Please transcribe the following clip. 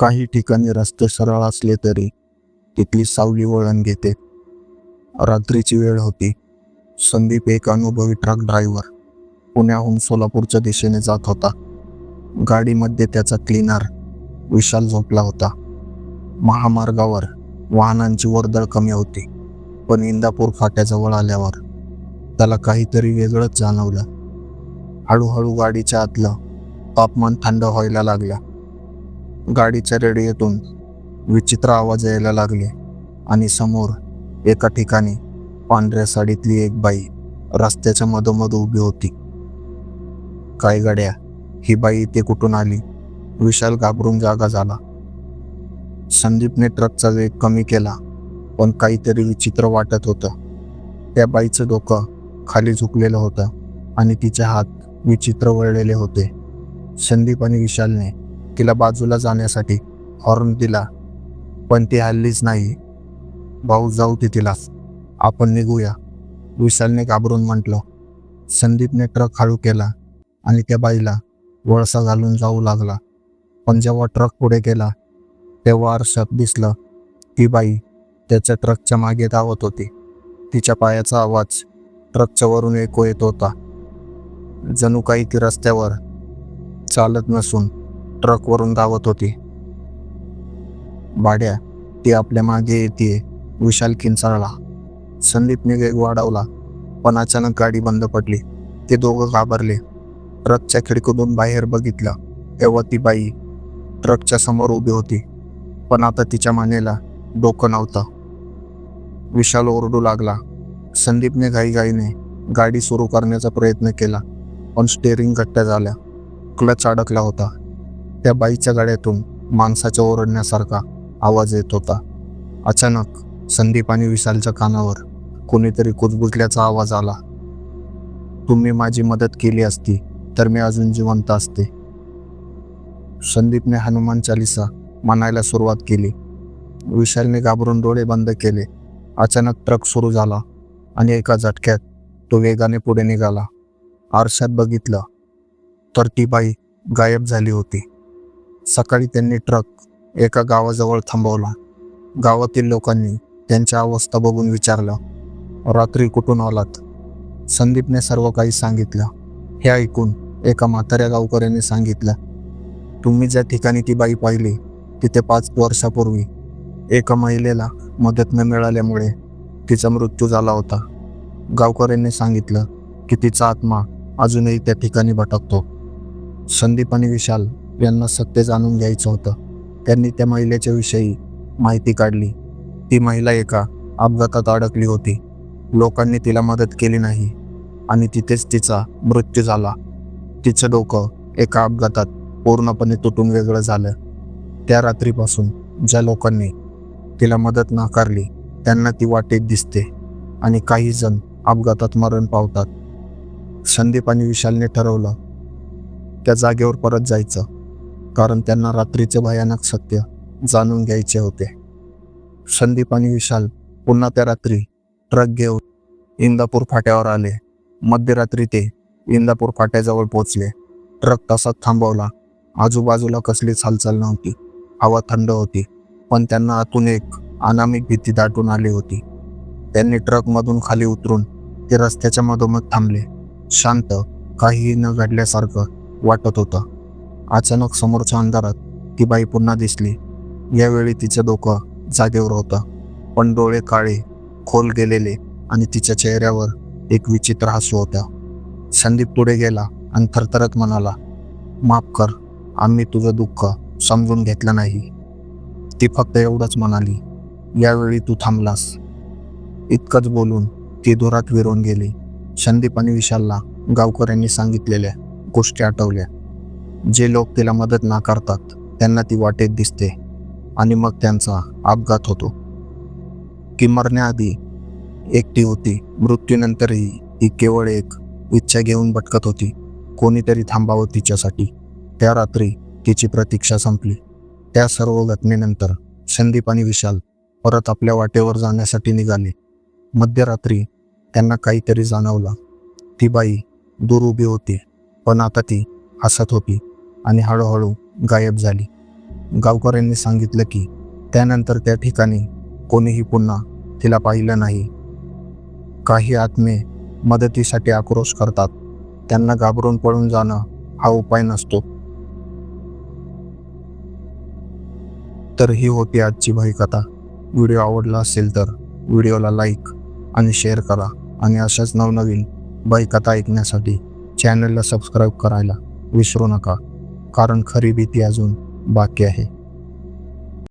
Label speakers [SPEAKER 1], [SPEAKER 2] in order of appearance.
[SPEAKER 1] काही ठिकाणी रस्ते सरळ असले तरी तिथली सावली वळण घेते. रात्रीची वेळ होती. संदीप एक अनुभवी ट्रक ड्रायव्हर पुण्याहून सोलापूरच्या दिशेने जात होता. गाडीमध्ये त्याचा क्लीनर विशाल झोपला होता. महामार्गावर वाहनांची वर्दळ कमी होती पण इंदापूर फाट्याजवळ आल्यावर त्याला काहीतरी वेगळंच जाणवलं. हळूहळू गाडीच्या आतलं तापमान थंड व्हायला लागलं. गाडीच्या रेडिओतून विचित्र आवाज यायला लागले आणि समोर एका ठिकाणी पांढऱ्या साडीतली एक बाई रस्त्याच्या मधोमध उभी होती. काय गाड्या? ही बाई इथे कुठून आली? विशाल घाबरून जागा झाला. संदीपने ट्रकचा वेग कमी केला पण काहीतरी विचित्र वाटत होतं. त्या बाईचं डोकं खाली झुकलेलं होतं आणि तिचे हात विचित्र वळलेले होते. संदीप आणि विशालने तिला बाजूला जाण्यासाठी हॉर्न दिला. पण ती हल्लीच नाही. भाऊ जाऊ ते तिला. आपण निघूया. विशालने घाबरून म्हटलं. संदीपने ट्रक हळू केला आणि त्या बाईला वळसा घालून जाऊ लागला. पण जेव्हा ट्रक पुढे गेला तेव्हा आरशात दिसलं ती बाई त्याच्या ट्रकच्या मागे धावत होती. तिच्या पायाचा आवाज ट्रकच्या वरून ऐकू येत होता. जणू काही ती रस्त्यावर चालत नसून ट्रकवरून धावत होती. भाड्या ती आपल्या मागे येते. विशाल किंचाळला संदीपने वेग वाढवला पण अचानक गाडी बंद पडली. ते दोघं घाबरले. ट्रकच्या खिडकीतून बाहेर बघितलं. तेव्हा ती बाई ट्रकच्या समोर उभी होती. पण आता तिच्या मानेला डोकं नव्हतं. विशाल ओरडू लागला. संदीपने घाईघाईने गाडी सुरू करण्याचा प्रयत्न केला पण स्टेअरिंग घट्ट झाल्या. क्लच अडकला होता. त्या बाईच्या गाड्यातून माणसाच्या ओरडण्यासारखा आवाज येत होता. अचानक संदीप आणि विशालच्या कानावर कोणीतरी कुजबुजल्याचा आवाज आला. तुम्ही माझी मदत केली असती तर मी अजून जिवंत असते. संदीपने हनुमान चालिसा म्हणायला सुरुवात केली. विशालने घाबरून डोळे बंद केले. अचानक ट्रक सुरू झाला आणि एका झटक्यात तो वेगाने पुढे निघाला. आरशात बघितलं तर ती बाई गायब झाली होती. सकाळी त्यांनी ट्रक एका गावाजवळ थांबवला. गावातील लोकांनी त्यांची अवस्था बघून विचारलं रात्री कुठून आलात? संदीपने सर्व काही सांगितलं. हे ऐकून एका म्हाताऱ्या गावकऱ्याने सांगितलं तुम्ही ज्या ठिकाणी ती बाई पाहिली तिथे पाच वर्षापूर्वी एका महिलेला मदत न मिळाल्यामुळे तिचा मृत्यू झाला होता. गावकऱ्यांनी सांगितलं की तिचा आत्मा अजूनही त्या ठिकाणी भटकतो. संदीप आणि विशाल यांना सत्य जाणून घ्यायचं होतं. त्यांनी त्या महिलेच्या विषयी माहिती काढली. ती महिला एका अपघातात अडकली होती. लोकांनी तिला मदत केली नाही आणि तिथेच तिचा मृत्यू झाला. तिचं डोकं एका अपघातात पूर्णपणे तुटून वेगळं झालं. त्या रात्रीपासून ज्या लोकांनी तिला मदत नाकारली त्यांना ती वाटेत दिसते आणि काही जण अपघातात मरण पावतात. संदीप आणि विशालने ठरवलं त्या जागेवर परत जायचं. कारण त्यांना रात्रीचे भयानक सत्य जाणून घ्यायचे होते. संदीप आणि विशाल पुन्हा त्या रात्री ट्रक घेऊन इंदापूर फाट्यावर आले. मध्यरात्री ते इंदापूर फाट्याजवळ पोचले ट्रक तसाच थांबवला. आजूबाजूला कसलीच हालचाल नव्हती. हवा थंड होती पण त्यांना आतून एक अनामिक भीती दाटून आली होती. त्यांनी ट्रकमधून खाली उतरून ते रस्त्याच्या मधोमध थांबले. शांत काहीही न घडल्यासारखं वाटत होतं. अचानक समोरच्या अंधारात ती बाई पुन्हा दिसली. यावेळी तिचं डोकं जागेवर होतं. पण डोळे काळे खोल गेलेले आणि तिच्या चेहऱ्यावर एक विचित्र हसू होता. संदीप पुढे गेला आणि थरथरत म्हणाला माफ कर आम्ही तुझं दुःख समजून घेतलं नाही. ती फक्त एवढंच म्हणाली यावेळी तू थांबलास. इतकंच बोलून ती धुरात विरून गेली. संदीप आणि विशालला गावकऱ्यांनी सांगितलेल्या गोष्टी आठवल्या. जे लोक तिला मदत नाकारतात त्यांना ती वाटेत दिसते आणि मग त्यांचा अपघात होतो. की मरण्याआधी एकटी होती मृत्यूनंतरही ती केवळ एक इच्छा घेऊन भटकत होती कोणीतरी थांबावं तिच्यासाठी. त्या रात्री तिची प्रतीक्षा संपली. त्या सर्व घटनेनंतर संदीप आणि विशाल परत आपल्या वाटेवर जाण्यासाठी निघाले. मध्यरात्री त्यांना काहीतरी जाणवला. ती बाई दूर उभी होती पण आता ती हसत होती. आणि हळूहळू गायब झाली. गावकऱ्यांनी सांगितलं की त्यानंतर त्या ठिकाणी कोणीही पुन्हा तिला पाहिलं नाही. काही आत्मे मदतीसाठी आक्रोश करतात. त्यांना घाबरून पळून जाणं हा उपाय नसतो. तर ही होती आजची भयकथा. व्हिडिओ आवडला असेल तर व्हिडिओला लाईक आणि शेअर करा आणि अशाच नवनवीन भयकथा ऐकण्यासाठी चॅनलला सबस्क्राईब करायला विसरू नका. कारण खरी भीती अजून बाकी आहे.